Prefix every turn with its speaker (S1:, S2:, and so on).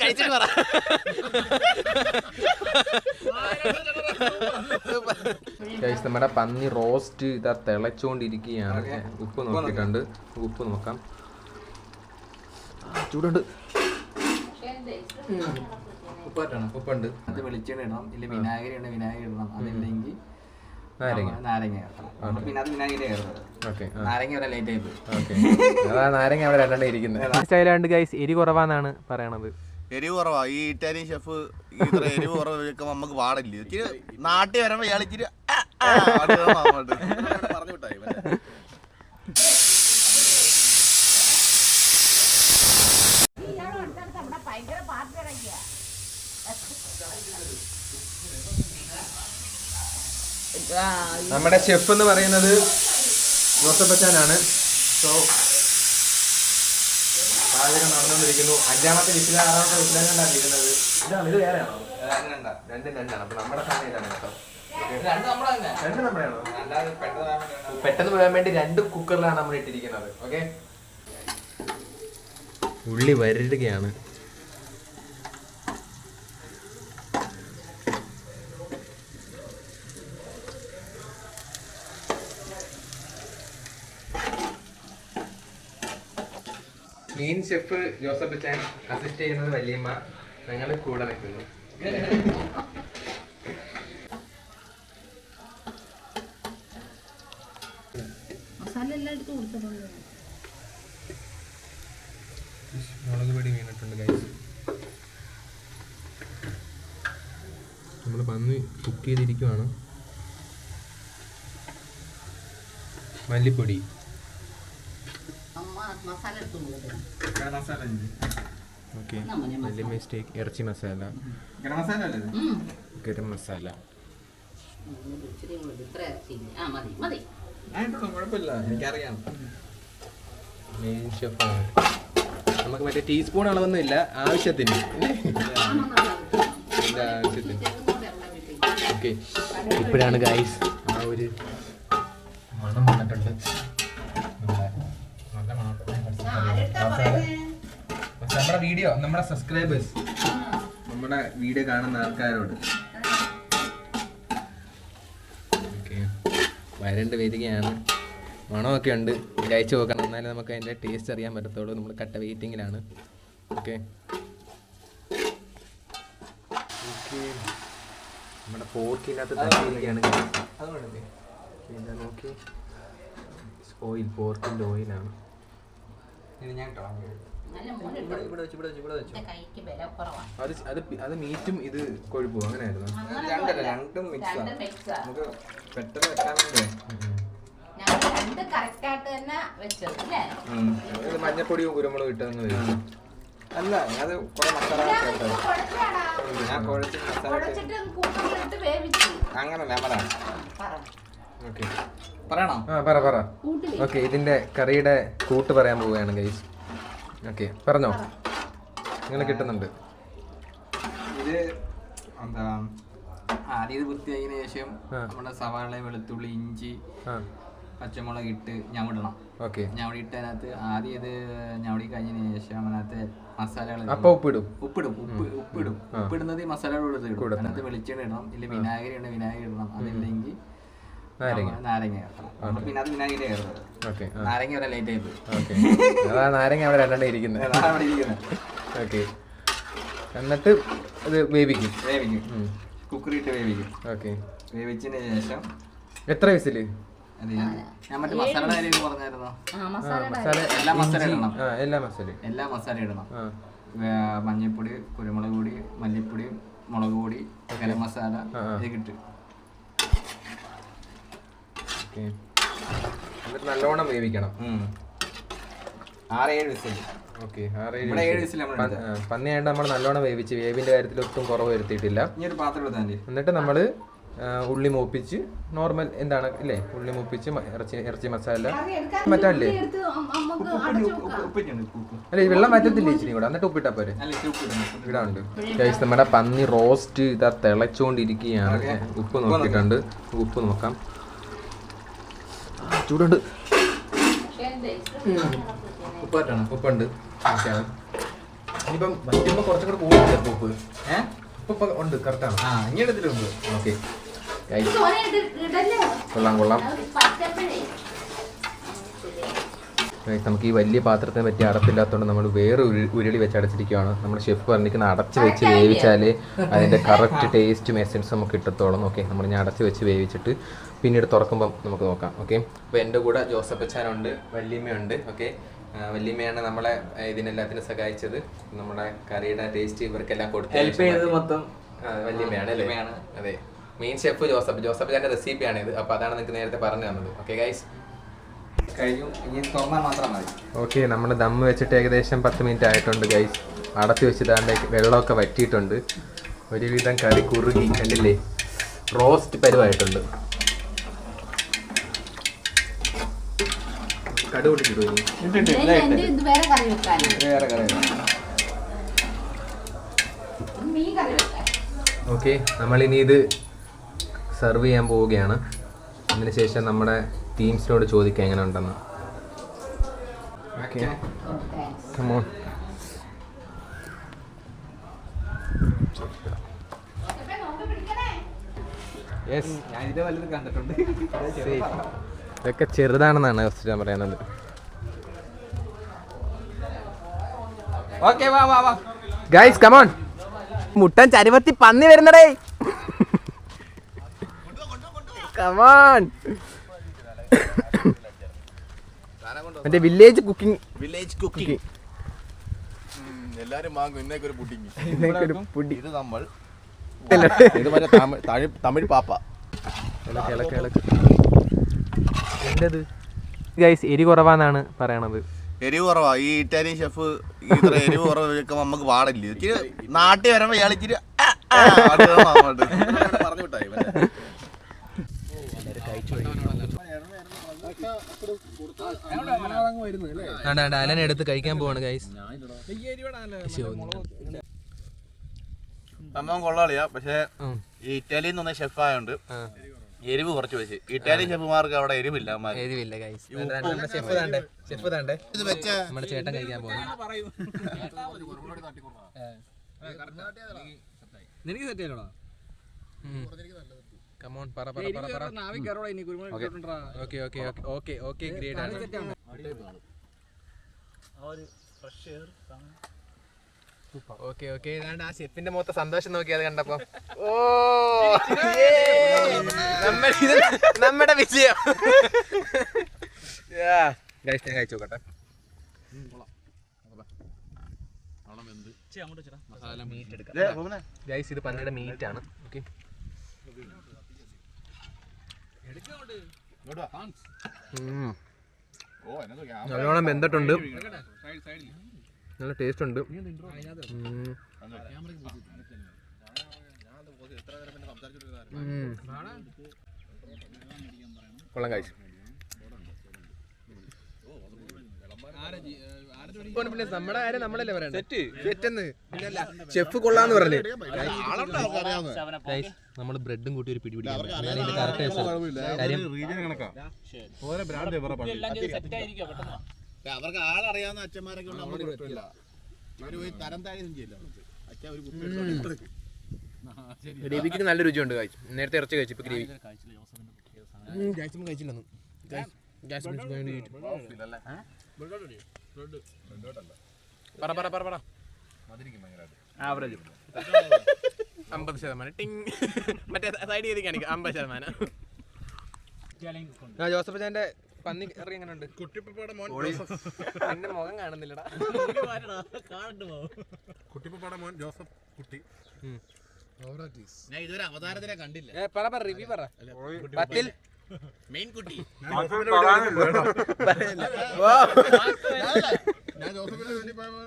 S1: കഴിച്ചിട്ട് പറ.
S2: നമ്മുടെ പന്നി റോസ്റ്റ് ഇതാ തിളച്ചുകൊണ്ടിരിക്കുകയാണ് ഉപ്പ് നോക്കിയിട്ടുണ്ട്. ഉപ്പ് നോക്കാം. ചൂടുണ്ട്. ഉപ്പുണ്ട്.
S1: അത് വെളിച്ചെണ്ണ ഇടണം. ഇല്ല വിനാഗിരി ഉണ്ട് വിനാഗിരി ഇടണം. അതില്ലെങ്കിൽ
S2: നാരങ്ങ.
S1: പിന്നെ അത് വിനാഗിരി നാരങ്ങ വരെ ലേറ്റ് ആയി പോയി
S2: ഓക്കെ. അതാ നാരങ്ങ അവിടെ രണ്ടെണ്ണം ഇരിക്കുന്നത് സ്റ്റൈലാണ്ട് ഗൈസ് എരി കുറവാന്നാണ് പറയണത്.
S3: എരി കുറവാ. ഈ ഇറ്റാലിയൻ ഷെഫ് ഇത്ര എരിവ് കുറവ് നമുക്ക് പാടില്ല. നാട്ടിൽ വരുമ്പോ ഇയാൾ ഇച്ചിരി ആ, ആ, അത് വേണം അങ്ങോട്ട്. പറഞ്ഞു വിട്ടാ ഇവനെ.
S2: നമ്മുടെ ഷെഫ് എന്ന് പറയുന്നത് ജോസഫച്ചാനാണ് സോ പാചകം നടന്നുകൊണ്ടിരിക്കുന്നു. അഞ്ചാമത്തെ വിസില ആറാമത്തെ വിസിലാണ് ഇരിക്കുന്നത് ഇതാണ് ഇത് വേറെയാണോ? രണ്ടും രണ്ടാണ്. അപ്പൊ നമ്മുടെ സമയത്താണ് കേട്ടോ.
S1: രണ്ട്
S2: നമ്മുടെയാണോ
S1: പെട്ടെന്ന്
S2: പോകാൻ വേണ്ടി രണ്ട് കുക്കറിലാണ് നമ്മൾ ഇട്ടിരിക്കുന്നത്. ഓക്കെ ഉള്ളി വരടുകയാണ് മീൻ ഷെഫ് ജോസഫ് ചാൻ അസിസ്റ്റ് ചെയ്യുന്നത് വല്യമ്മ. ഞങ്ങൾ കൂടെ നിൽക്കുന്നു മുളക് പൊടി വീണിട്ടുണ്ട് ഗൈസ് നമ്മൾ പന്നി കുക്ക് ചെയ്തിരിക്കുവാണ്. മല്ലിപ്പൊടി.
S4: മസാല എടുത്ത് ഗരം
S1: മസാല. ഉണ്ട്
S2: ഓക്കെ മിസ്റ്റേക്ക് ഇറച്ചി മസാല.
S1: ഗരം മസാല അല്ലേ?
S2: ഗരം മസാല.
S1: എനിക്കറിയാം.
S2: മെയിൻ ഷെഫാണ് നമുക്ക് മറ്റേ ടീസ്പൂൺ അളവൊന്നും ഇല്ല. ആവശ്യത്തിന്. ആവശ്യത്തിന്. ഓക്കെ. ഇപ്പോഴാണ് ഗൈസ് ആ ഒരു മണം വന്നിട്ടുണ്ട്. മണം നമ്മുടെ വീഡിയോ നമ്മുടെ സബ്സ്ക്രൈബേഴ്സ് നമ്മുടെ വീഡിയോ കാണുന്ന ആൾക്കാരോട്. ഓക്കെ. വരണ്ട് വരികയാണ്. മണമൊക്കെ ഉണ്ട്. കഴിച്ചു നോക്കണം. എന്നാലേ നമുക്ക് അതിന്റെ ടേസ്റ്റ് അറിയാൻ പറ്റത്തുള്ളൂ. നമ്മൾ കട്ട വെയിറ്റിങ്ങിലാണ് ഓക്കെ. നമ്മുടെ പോർക്കിനകത്ത് തട്ടിയിരിക്കുകയാണ് നോക്കി. ഓയിൽ പോർക്കിന്റെ ഓയിലാണ്
S1: ഞാൻ ഇട്ടോ
S4: നല്ല മോനെ
S1: ഇവിടെ ഇവിടെ വെച്ച് ഇവിടെ വെച്ച് ഇവിടെ
S4: കൈക്ക് വില കുറവാണ്
S2: അത് അത് അത് മീറ്റും ഇത് കൊഴുപ്പും അങ്ങനെയായിരുന്നു.
S1: രണ്ടല്ല രണ്ടും മിക്സ്
S4: രണ്ട്
S1: നമുക്ക് പെട്ടെന്ന് വെക്കാൻ വേണ്ടി?
S4: ഞാൻ രണ്ട് കറക്റ്റ് ആയിട്ട് തന്നെ വെച്ചത്
S2: ഇത് മഞ്ഞപ്പൊടിയും കുരുമുളകും ഇട്ടതെന്ന് വരും
S1: അല്ല അത് കുറെ മസാല. ഞാൻ കുഴച്ച് മസാല ഇട്ട്
S4: കുഴച്ചിട്ട്
S1: പറയണോ?
S2: ആ പറ പറ. ഓക്കെ ഇതിന്റെ കറിയുടെ കൂട്ട് പറയാൻ പോവുകയാണ് ഗൈസ് ഓക്കെ പറഞ്ഞോ. ഇങ്ങനെ കിട്ടുന്നുണ്ട്.
S1: ഇത് എന്താ ആദ്യം ഇത് വൃത്തിയാക്കിയതിനു ശേഷം. നമ്മുടെ സവാള വെളുത്തുള്ളി ഇഞ്ചി പച്ചമുളക് ഇട്ട് ഞവിടണം
S2: ഓക്കെ
S1: ഞവടി ഇട്ടതിനകത്ത് ആദ്യം ഇത് ഞവടി കഴിഞ്ഞതിന് ശേഷം അതിനകത്ത് മസാലകൾ
S2: അപ്പൊ ഉപ്പിടും?
S1: ഉപ്പിടും ഉപ്പ് ഉപ്പിടും. ഉപ്പിടുന്നത് ഈ മസാലയുടെ കൂടെ ഇടും അതിനകത്ത് വെളിച്ചെണ്ണ ഇടണം ഇല്ല വിനാഗിരി ഉണ്ട് വിനാഗിരി ഇടണം. അതില്ലെങ്കിൽ
S2: നാരങ്ങ.
S1: നാരങ്ങ ഇടണം നമ്മൾ പിന്നെ അത് വിനാഗിരി ഇടുന്നത് നാരങ്ങ വരെ ലേറ്റ് ആയി പോയി
S2: ഓക്കെ. അതാ നാരങ്ങ അവിടെ രണ്ടെണ്ണം ഇരിക്കുന്നത്
S1: അതാണ് അവിടെ ഇരിക്കുന്നത്
S2: ഓക്കെ. എന്നിട്ട് ഇത് വേവിക്കും.
S1: വേവിക്കും. വേവിക്കും.
S2: ഓക്കെ.
S1: വേവിച്ചതിന് ശേഷം
S2: എത്ര വിസിൽ?
S1: അത് ഞാൻ മറ്റേ മസാലയുടെ കാര്യം പറഞ്ഞായിരുന്നോ?
S4: മസാല
S2: മസാല
S1: എല്ലാ മസാല ഇടണം.
S2: ആ എല്ലാ മസാലയും.
S1: എല്ലാ മസാല ഇടണം. മഞ്ഞൾപ്പൊടി കുരുമുളക് പൊടി മല്ലിപ്പൊടി മുളക് പൊടി ഗരം മസാല. ഇത് കിട്ടും
S2: എന്നിട്ട് നല്ലോണം വേവിക്കണം.
S1: വിസിൽ.
S2: ഓക്കെ. പന്നിയായിട്ട് നമ്മൾ നല്ലോണം വേവിച്ച് വേവിന്റെ കാര്യത്തിൽ ഒട്ടും കുറവ് വരുത്തിയിട്ടില്ല. എന്നിട്ട് നമ്മൾ ഉള്ളി മൂപ്പിച്ച് നോർമൽ എന്താണ് അല്ലേ ഉള്ളി മൂപ്പിച്ച് ഇറച്ചി ഇറച്ചി മസാല. മറ്റല്ലേ അല്ലേ വെള്ളം മാറ്റത്തില്ല ഇച്ചിരി കൂടെ? എന്നിട്ട് ഉപ്പിട്ടാ പോരെ. ഇടാണ്ട് ഗൈസ് നമ്മുടെ പന്നി റോസ്റ്റ് ഇതാ തിളച്ചുകൊണ്ടിരിക്കുകയാണ് ഉപ്പ് നോക്കിയിട്ടുണ്ട്. ഉപ്പ് നോക്കാം. ചൂടുണ്ട്.
S1: ഉപ്പ് പറ്റണം
S2: ഉപ്പുണ്ട്. ഇനിയിപ്പം വറ്റുമ്പോൾ കുറച്ചും കൂടെ കൂടുതൽ ഉപ്പ്.
S1: ഏഹ്
S2: ഉപ്പ് ഉണ്ട് കറക്റ്റാണ്
S1: ആ ഇനി എടുത്തിട്ടുണ്ട്
S2: ഓക്കെ. കൊള്ളാം കൊള്ളാം. നമുക്ക് ഈ വലിയ പാത്രത്തിന് പറ്റിയ അടപ്പില്ലാത്തതുകൊണ്ട് നമ്മൾ വേറെ ഉരുളി വെച്ച് അടച്ചിരിക്കുകയാണ് നമ്മൾ ഷെഫ് പറഞ്ഞിരിക്കുന്ന അടച്ച് വെച്ച് വേവിച്ചാലേ അതിന്റെ കറക്റ്റ് ടേസ്റ്റും എസൻസും നമുക്ക് കിട്ടത്തോളം. ഓക്കെ നമ്മൾ ഞാൻ അടച്ച് വെച്ച് വേവിച്ചിട്ട് പിന്നീട് തുറക്കുമ്പം നമുക്ക് നോക്കാം. ഓക്കെ അപ്പോൾ എന്റെ കൂടെ ജോസഫ് അച്ചാനുണ്ട് വല്യമ്മയുണ്ട്. ഓക്കെ വല്യമ്മയാണ് നമ്മളെ ഇതിനെല്ലാത്തിനും സഹായിച്ചത്. നമ്മുടെ കറിയുടെ ടേസ്റ്റ് ഇവർക്കെല്ലാം കൊടുത്ത്
S1: ഹെൽപ്പ് ചെയ്തത് മൊത്തം.
S2: വല്യമ്മയാണ് അല്ലേ? അതെ. Main chef Joseph. ജോസഫ് ചാന്റെ റെസിപ്പിയാണ് ഇത് അപ്പോൾ അതാണ് നിങ്ങൾക്ക് നേരത്തെ പറഞ്ഞു തന്നത്. ഓക്കെ ഗൈസ്
S1: കഴിഞ്ഞു. ഇനി തുറന്നാൽ മാത്രം മതി.
S2: ഓക്കെ നമ്മൾ ദമ്മ് വെച്ചിട്ട് ഏകദേശം പത്ത് മിനിറ്റ് ആയിട്ടുണ്ട് ഗൈസ് അടച്ച് വെച്ചിട്ടാണ്ട് വെള്ളമൊക്കെ വറ്റിയിട്ടുണ്ട്. ഒരുവിധം കറി കുറുകി കണ്ടില്ലേ റോസ്റ്റ് പരുവായിട്ടുണ്ട്
S1: ഇട്ടിട്ട്
S4: വേറെ കറി
S2: ഓക്കെ നമ്മളിനി ഇത് സെർവ് ചെയ്യാൻ പോവുകയാണ്. അതിനുശേഷം നമ്മുടെ ടീംസിനോട് ചോദിക്കാം എങ്ങനെ ഉണ്ടെന്ന്? ഓക്കെ
S4: താങ്ക്സ്
S2: കമോൺ യെസ്
S1: ഞാൻ കണ്ടിട്ടുണ്ട്
S2: ഇതൊക്കെ ചെറുതാണെന്നാണ് ഫസ്റ്റ് പറയുന്നത്.
S1: ഓക്കെ വാ വാ വാ.
S2: ഗൈസ് കമോൺ മുട്ടൻ ചരുവത്തി പന്നി വരുന്നടേ. കമോൺ മറ്റേ വില്ലേജ് കുക്കിംഗ്
S3: വില്ലേജ് കുക്കിംഗ് എല്ലാരും വാങ്ങും. ഇന്നേക്കൊരു പുഡിങ്.
S2: പുഡി.
S3: ഇത് നമ്മൾ ഇത് മറ്റേ തമിഴ് തമിഴ് പാപ്പ.
S2: എന്റേത്? ഗൈസ് എരി കുറവാന്നാണ് പറയണത്.
S3: എരി കുറവാ. ഈ ഇറ്റാലിയൻ ഷെഫ് ഇത്ര എരിവ് കുറവ് വെക്കുമ്പോ നമുക്ക് പാടില്ല. ഇച്ചിരി നാട്ടിൽ വരുമ്പോ ഇയാൾ ഇച്ചിരി ആ, ആ, അത് വേണം അങ്ങോട്ട്. പറഞ്ഞു വിട്ടാ ഇവനെ.
S2: അലൻ എടുത്ത് കഴിക്കാൻ പോവാണ് ഗൈസ്
S3: സംഭവം കൊള്ളാളിയാ പക്ഷേ ഈ ഇറ്റാലിയൻ നിന്ന് ഷെഫ് ആയതുകൊണ്ട് എരിവ് കുറച്ച് വെച്ച്. ഇറ്റാലിയൻ ഷെഫുമാർക്ക് അവിടെ എരിവില്ല.
S2: എരിവില്ല ഗൈസ് ഷെഫ് താണ്ടേ ഷെഫ് താണ്ടേ
S3: ഇത് വെച്ച
S2: നമ്മുടെ ചേട്ടൻ കഴിക്കാൻ പോകുന്നു
S1: നിനക്ക് സെറ്റ് ചെയ്യണോ
S2: കമോൺ പറ പറ പറ പറ
S1: ഇട്ടിട്ടുണ്ടെടാ.
S2: Okay okay okay okay great ആണ്. ഓക്കെ ഓക്കെ ഏതാണ്ട് ആ ഷെഫിന്റെ മൊത്തം സന്തോഷം നോക്കി അത് കണ്ടപ്പോ. ഓ! നമ്മുടെ ഇത് നമ്മുടെ വിജയം. ഗൈസ് ഞാൻ കഴിച്ചു നോക്കട്ടെ ഗൈസ് ഇത് പന്നിയുടെ മീറ്റ് ആണ്. ഓക്കെ നല്ലോണം വെന്തിട്ടുണ്ട്. നല്ല ടേസ്റ്റ് ഉണ്ട്. കൊള്ളം കഴിച്ചു പിന്നെ നമ്മുടെ കാര്യം നമ്മളല്ലേ പറയണം? സെറ്റ്. സെറ്റെന്ന്. ഷെഫ് കൊള്ളാന്ന് പറഞ്ഞു. നമ്മൾ ബ്രെഡും കൂട്ടി ഒരു പിടി
S3: അവർക്ക് ആളറിയാവുന്ന അച്ഛന്മാരൊക്കെ അവർ പോയി തരം താഴെ ചെയ്യില്ല അച്ഛൻ ഒരു കുപ്പി
S2: ഗ്രേവിക്ക് നല്ല രുചിയുണ്ട് കഴിച്ചു നേരത്തെ ഇറച്ചി കഴിച്ചു ഇപ്പൊ ഗ്രേവി. ജാസ്മിൻ ബ്രെഡ് അല്ല. പറ പറ പറ പറ.
S1: ആവറേജ്
S2: അമ്പത് ശതമാനം. ടിങ്. മറ്റേ സൈഡ് ചെയ്ത് കാണിക്കാം അമ്പത് ശതമാനം. ആ ജോസഫ് ചാന്റെ പന്നി കയറി എങ്ങനെ ഉണ്ട് എന്റെ മുഖം കാണുന്നില്ലടാ.
S5: കുട്ടിപ്പപ്പയുടെ മോൻ. ജോസഫ് കുട്ടി.
S3: ഞാൻ ഇതുവരെ അവതാരത്തിനെ കണ്ടില്ല.
S2: പറ പറ റിവ്യൂ പറ. പത്തിൽ.
S3: മെയിൻ കുട്ടി
S5: ഞാൻ ജോസഫിനെ വേണ്ടി പോയപ്പോ